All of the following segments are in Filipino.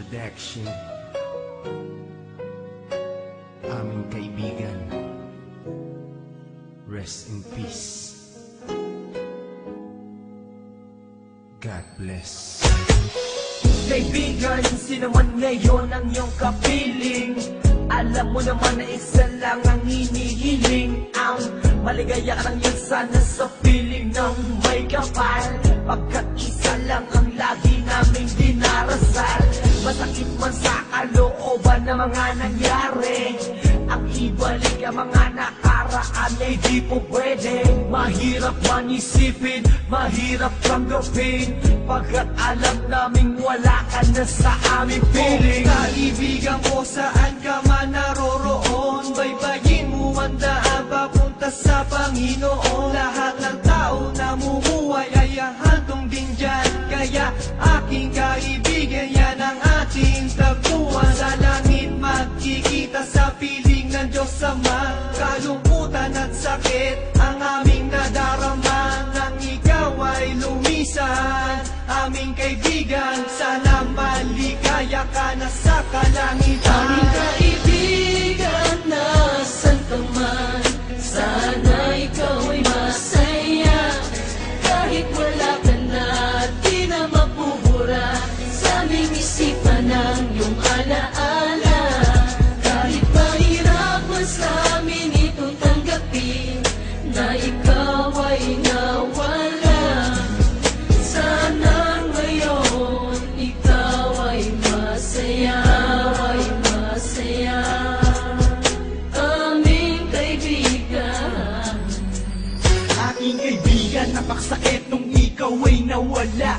Production Aming kaibigan Rest in peace. God bless. Kaibigan, sino man ngayon ang iyong kapiling? Alam mo naman na isa lang ang hinihiling. Ang maligaya ka lang yan sana sa piling ng may kapal. Pagkat isa lang ang lagi naming dinarasal Masakit man sa kalooban na mga nangyari. Ang ibalik ang mga nakaraan ay di po pwede. Mahirap man isipin, mahirap tanggapin Pagkat alam naming wala ka na sa aming piling. Kaibigan ko saan ka man naroroon? Baybayin mo ang daan papunta sa Panginoon. Lahat ng tao na mumuhay ay handong din dyan. Kaya aking kaibigan piling ng Diyos Ama Kalungkutan at sakit. Ang aming nadarama Nang ikaw ay lumisan. Aming kaibigan, sana maligaya ka na sa kalangitan Na ikaw ay nawala. Sana ngayon ikaw ay masaya, ay masaya. Aming kaibigan. Aking kaibigan, napakasakit nung ikaw ay nawala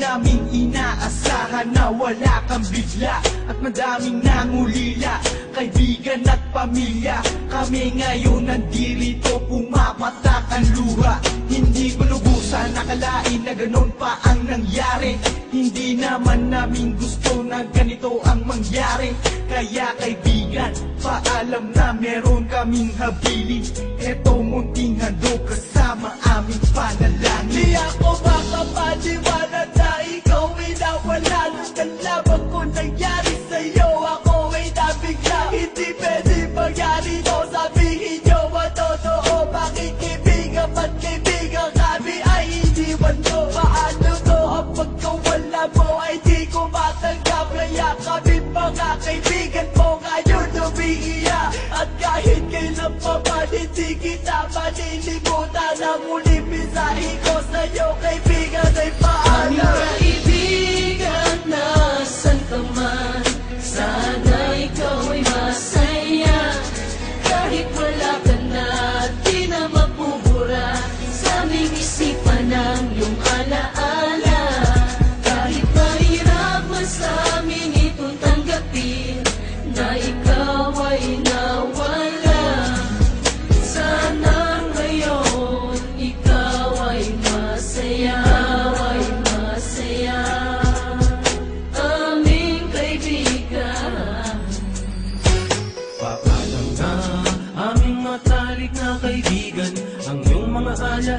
namin inaasahan na wala kang bigla. At madaming nangulila Kaibigan at pamilya. Kami ngayon nandirito Pumapatak ang luha. Hindi ko lubusan nakalain na ganon pa ang nangyari. Hindi naman namin gusto na ganito ang mangyari. Kaya kaibigan, paalam na meron kaming habilin. Eto munting handog kasama aming panalangin. Di ako makapaniwala nalaman ko nangyari sa'yo. Ako ay nabigla. Hindi pwede mangyari to. Sabihin nyo ang totoo Bakit kaibigan ba't kaibigan kami ay iniwan mo Paano to? Ang pagkawala mo ay di ko matanggap. Kaya kami mga kaibigan mo ngayon umiiyak. At kahit kailan pa man hindi kita malilimutan. Ang uling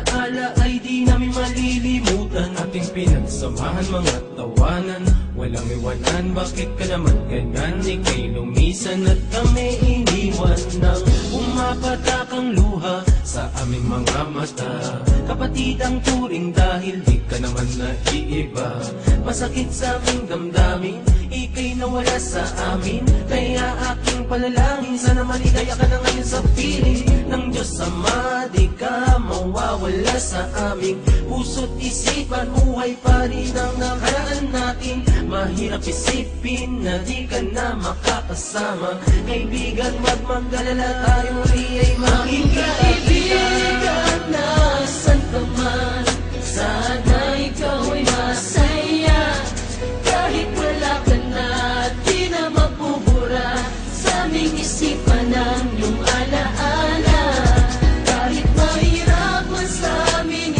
alaala ay di namin malilimutan Ating pinagsamahan mga tawanan Walang iwanan, bakit ka naman ganyan? Ika'y lumisan at kami iniwan Nang umapatak ang luha sa aming mga mata. Kapatid ang turing dahil di ka naman naiiba Masakit sa aming damdamin, ika'y nawala sa amin. Kaya aking panalangin, sana maligaya ka na ngayon sa piling. Ng Diyos Ama, di ka mawawala sa aming Puso't isipan, buhay pa rin ang nakaraan natin. Mahirap isipin na di ka na makakasama. Kaibigan, wag mag-alala tayo kami ay maging kaibigan Nasaan ka man, sana ikaw Kahit wala ka na, mapubura. Sa aming isipan ang iyong alaala. Kahit mahirap man sa amin